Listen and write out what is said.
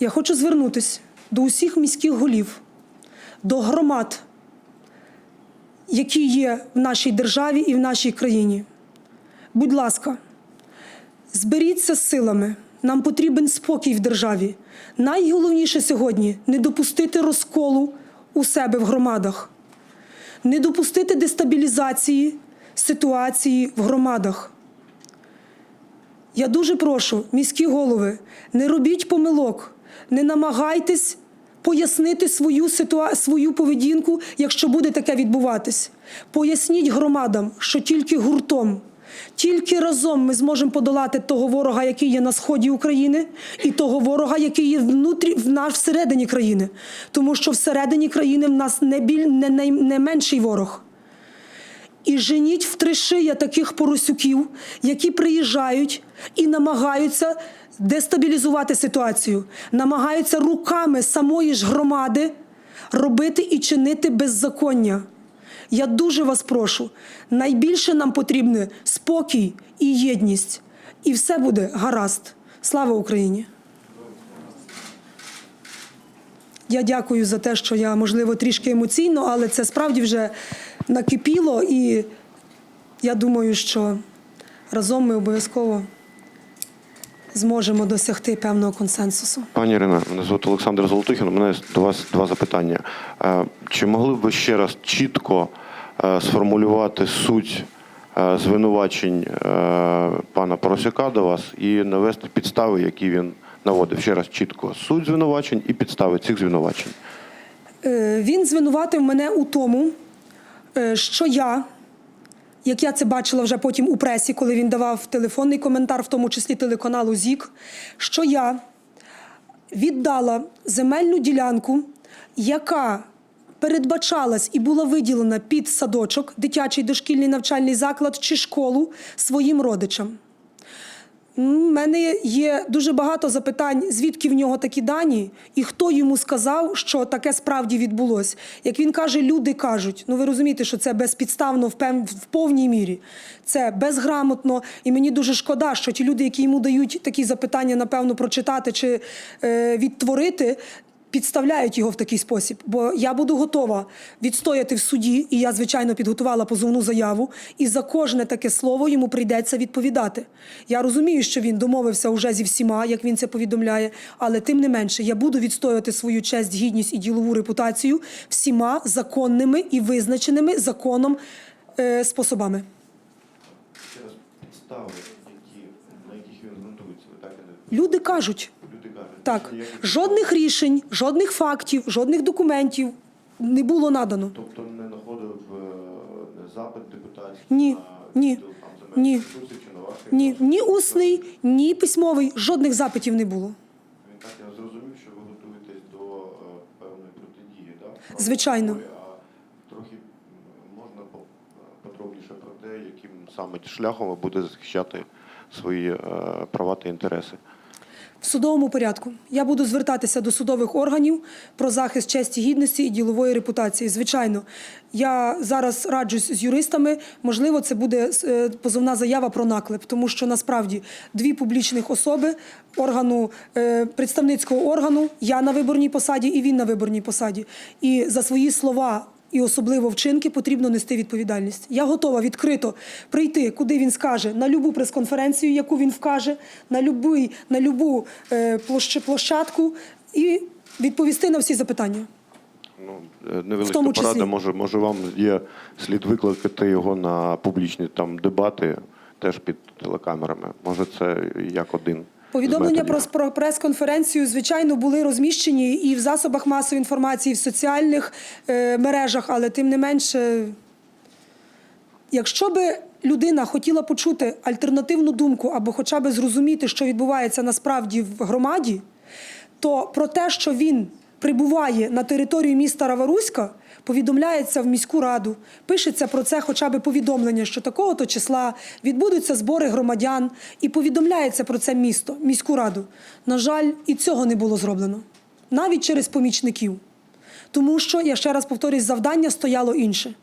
Я хочу звернутися до усіх міських голів, до громад, які є в нашій державі і в нашій країні. Будь ласка, зберіться з силами. Нам потрібен спокій в державі. Найголовніше сьогодні не допустити розколу у себе в громадах, не допустити дестабілізації ситуації в громадах. Я дуже прошу, міські голови, не робіть помилок, не намагайтесь пояснити свою, ситуа... свою поведінку, якщо буде таке відбуватись. Поясніть громадам, що тільки гуртом, тільки разом ми зможемо подолати того ворога, який є на сході України, і того ворога, який є внутрі в нас всередині країни. Тому що всередині країни в нас не, біль... не, не, не менший ворог. І женіть в три шия таких поросюків, які приїжджають і намагаються дестабілізувати ситуацію, намагаються руками самої ж громади робити і чинити беззаконня. Я дуже вас прошу. Найбільше нам потрібне спокій і єдність. І все буде гаразд. Слава Україні! Я дякую за те, що я, можливо, трішки емоційно, але це справді вже накипіло, і я думаю, що разом ми обов'язково зможемо досягти певного консенсусу. Пані Ірина, мене звати Олександр Золотухін. У мене до вас два запитання. Е, Чи могли б ви ще раз чітко е, сформулювати суть е, звинувачень пана Поросяка до вас і навести підстави, які він наводив? Ще раз чітко суть звинувачень і підстави цих звинувачень. Він звинуватив мене у тому, що я, як я це бачила вже потім у пресі, коли він давав телефонний коментар, в тому числі телеканалу ЗІК, що я віддала земельну ділянку, яка передбачалась і була виділена під садочок, дитячий дошкільний навчальний заклад чи школу своїм родичам. У мене є дуже багато запитань, звідки в нього такі дані, і хто йому сказав, що таке справді відбулось. Як він каже, люди кажуть. Ну ви розумієте, що це безпідставно в, повній мірі. Це безграмотно, і мені дуже шкода, що ті люди, які йому дають такі запитання, напевно, прочитати чи е, відтворити. Підставляють його в такий спосіб, бо я буду готова відстояти в суді, і я, звичайно, підготувала позовну заяву, і за кожне таке слово йому прийдеться відповідати. Я розумію, що він домовився уже зі всіма, як він це повідомляє, але тим не менше я буду відстоювати свою честь, гідність і ділову репутацію всіма законними і визначеними законом е, способами. Люди кажуть. Так, жодних рішень, жодних фактів, жодних документів не було надано. Тобто не знаходив е, запит депутатів Ні, ні, ні. Ні, ні усний, ні письмовий, жодних запитів не було. Він так я зрозумів, що ви готуєтесь до е, певної протидії, так? Звичайно. А трохи можна по- подробніше про те, яким саме шляхом ви будете захищати свої е, права та інтереси. Судовому порядку я буду звертатися до судових органів про захист честі, гідності і ділової репутації. Звичайно, я зараз раджусь з юристами. Можливо, це буде е, позовна заява про наклеп, тому що насправді дві публічних особи органу е, представницького органу, я на виборній посаді і він на виборній посаді. І за свої слова. І особливо вчинки потрібно нести відповідальність. Я готова відкрито прийти, куди він скаже, на любу прес-конференцію, яку він вкаже, на любий, на любу е, площ- площадку і відповісти на всі запитання. Ну, е, тому числі. порада, може, може вам є слід викликати його на публічні там дебати теж під телекамерами. Може, це як один. Повідомлення про, про прес-конференцію, звичайно, були розміщені і в засобах масової інформації, і в соціальних е, мережах, але тим не менше, якщо би людина хотіла почути альтернативну думку або хоча б зрозуміти, що відбувається насправді в громаді, то про те, що він прибуває на територію міста Раваруська, повідомляється в міську раду, пишеться про це хоча б повідомлення, що такого-то числа відбудуться збори громадян, і повідомляється про це місто, міську раду. На жаль, і цього не було зроблено, навіть через помічників. Тому що, я ще раз повторюсь, завдання стояло інше.